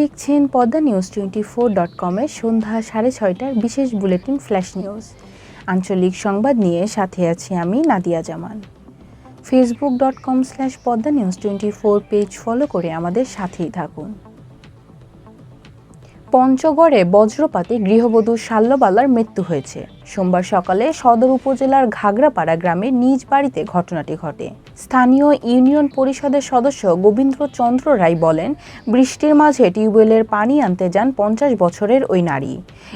দেখছেন Padma news twenty four dot কমের সন্ধ্যা সাড়ে ছয়টার বিশেষ বুলেটিন ফ্ল্যাশ নিউজ। আঞ্চলিক সংবাদ নিয়ে সাথে আছি আমি Nadia Zaman. Facebook dot com slash Padma news twenty four page follow করে আমাদের সাথেই থাকুন। পঞ্চগড়ে বজ্রপাতে গৃহবধূ শাল্যবালার মৃত্যু হয়েছে। সোমবার সকালে সদর উপজেলার ঘাগরাপাড়া গ্রামের নিজ বাড়িতে ঘটনাটি ঘটে। স্থানীয় ইউনিয়ন পরিষদের সদস্য গোবিন্দ্র চন্দ্র রায় বলেন, বৃষ্টির মাঝে টিউবওয়েলের পানি আনতে যান পঞ্চাশ বছরের ওই নারী।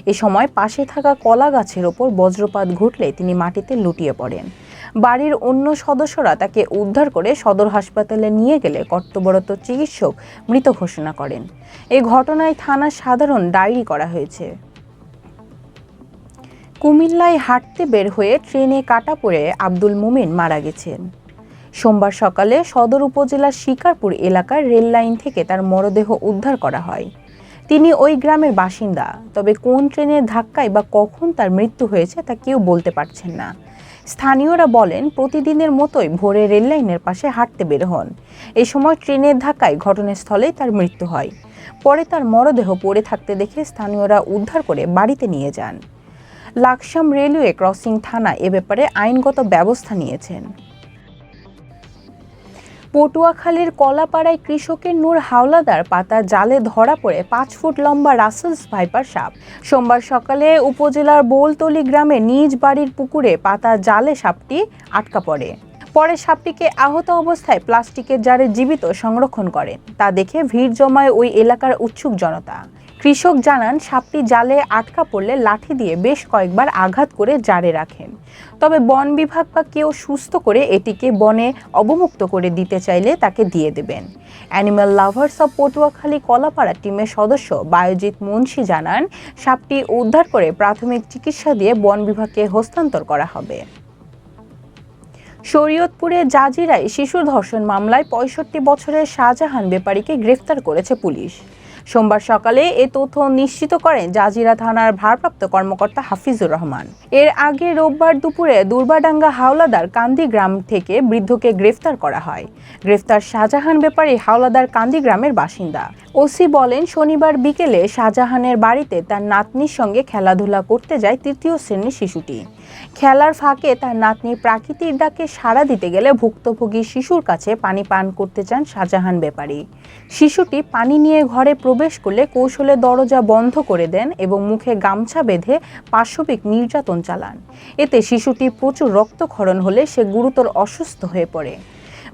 এ সময় পাশে থাকা কলা গাছের ওপর বজ্রপাত ঘটলে তিনি মাটিতে লুটিয়ে পড়েন। বাড়ির অন্য সদস্যরা তাকে উদ্ধার করে সদর হাসপাতালে নিয়ে গেলে কর্তব্যরত চিকিৎসক মৃত ঘোষণা করেন। এ ঘটনায় থানার সাধারণ ডায়েরি করা হয়েছে। কুমিল্লায় হাঁটতে বের হয়ে ট্রেনে কাটা পড়ে আব্দুল মোমেন মারা গেছেন। সোমবার সকালে সদর উপজেলার শিকারপুর এলাকার রেল লাইন থেকে তার মরদেহ উদ্ধার করা হয়। তিনি ওই গ্রামের বাসিন্দা। তবে কোন ট্রেনের ধাক্কায় বা কখন তার মৃত্যু হয়েছে তা কেউ বলতে পারছেন না। স্থানীয়রা বলেন, প্রতিদিনের মতোই ভোরে রেল লাইনের পাশে হাঁটতে বের হন। এ সময় ট্রেনের ধাক্কায় ঘটনাস্থলেই তার মৃত্যু হয়। পরে তার মরদেহ পড়ে থাকতে দেখে স্থানীয়রা উদ্ধার করে বাড়িতে নিয়ে যান। লাকসাম রেলওয়ে ক্রসিং থানা এ ব্যাপারে আইনগত ব্যবস্থা নিয়েছেন। পটুয়াখালীর কলাপাড়ায় কৃষকের নূর হাওলাদার পাতা জালে ধরা পড়ে পাঁচ ফুট লম্বা রাসেলস ভাইপার সাপ। সোমবার সকালে উপজেলার বোলতলি গ্রামে নিজ বাড়ির পুকুরে পাতা জালে সাপটি আটকা পড়ে। পরে সাপটিকে আহত অবস্থায় প্লাস্টিকের জারে জীবিত সংরক্ষণ করেন তা দেখে ভিড় জমায় ওই এলাকার উৎসুক জনতা। কৃষক জানান, সাপটি জালে আটকা পড়লে লাঠি দিয়ে বেশ কয়েকবার আঘাত করে জারে রাখেন। তবে বন বিভাগ বা কেউ সুস্থ করে এটিকে বনে অবমুক্ত করে দিতে চাইলে তাকে দিয়ে দেবেন। Animal lovers of Patuakhali Kalapara টিমের সদস্য বায়োজিৎ মুন্সি জানান, সাপটি উদ্ধার করে প্রাথমিক চিকিৎসা দিয়ে বন বিভাগকে হস্তান্তর করা হবে। শরীয়তপুরে জাজিরায় শিশু ধর্ষণ মামলায় পঁয়ষট্টি বছরের শাহজাহান বেপারীকে গ্রেফতার করেছে পুলিশ। সোমবার সকালে এ তথ্য নিশ্চিত করেন জাজিরা থানার ভারপ্রাপ্ত কর্মকর্তা হাফিজুর রহমান। এর আগে রোববার দুপুরে দুর্বাডাঙ্গা হাওলাদার কান্দি গ্রাম থেকে বৃদ্ধকে গ্রেফতার করা হয়। গ্রেফতার শাহজাহান ব্যাপারে হাওলাদার কান্দি গ্রামের বাসিন্দা। ওসি বলেন, শনিবার বিকেলে শাহজাহানের বাড়িতে তার নাতনির সঙ্গে খেলাধুলা করতে যায় তৃতীয় শ্রেণির শিশুটি। খেলার ফাঁকে তার নাতনি প্রাকৃতিক ডাকে সাড়া দিতে গেলে ভুক্তভোগী শিশুর কাছে পানি পান করতে চান শাহজাহান ব্যাপারী। শিশুটি পানি নিয়ে ঘরে প্রবেশ করলে কৌশলে দরজা বন্ধ করে দেন এবং মুখে গামছা বেঁধে পাশবিক নির্যাতন চালান। এতে শিশুটি প্রচুর রক্তক্ষরণ হলে সে গুরুতর অসুস্থ হয়ে পড়ে।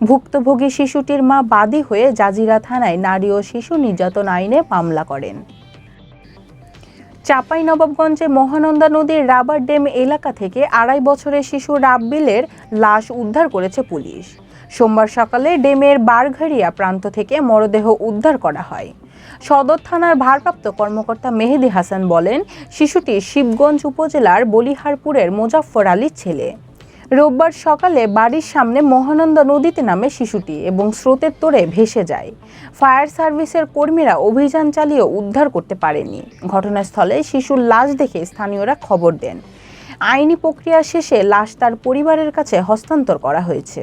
ভুক্তভোগী শিশুটির মা বাদী হয়ে জাজিরা থানায় নারী ও শিশু নির্যাতন আইনে মামলা করেন। চাপাই নবাবগঞ্জে মহানন্দা নদীর রাবার ড্যাম এলাকা থেকে আড়াই বছরের শিশু রাব্বিলের লাশ উদ্ধার করেছে পুলিশ। সোমবার সকালে ডেমের বারঘারিয়া প্রান্ত থেকে মরদেহ উদ্ধার করা হয়। সদর থানার ভারপ্রাপ্ত কর্মকর্তা মেহেদি হাসান বলেন, শিশুটি শিবগঞ্জ উপজেলার বলিহারপুরের মোজাফফর আলীর ছেলে। রোববার সকালে বাড়ির সামনে মহানন্দা নদীতে নামে শিশুটি এবং স্রোতের তোড়ে ভেসে যায়। ফায়ার সার্ভিসের কর্মীরা অভিযান চালিয়ে উদ্ধার করতে পারেনি। ঘটনাস্থলে শিশুর লাশ দেখে স্থানীয়রা খবর দেন। আইনি প্রক্রিয়া শেষে লাশ তার পরিবারের কাছে হস্তান্তর করা হয়েছে।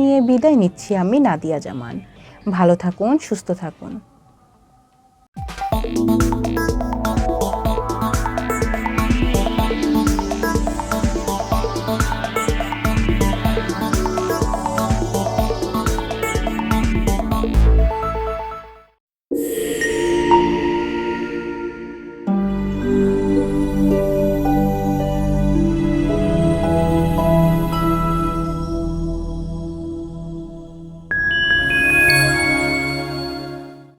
জানিয়ে বিদায় নিচ্ছি আমি নাদিয়া জামান। ভালো থাকুন সুস্থ থাকুন।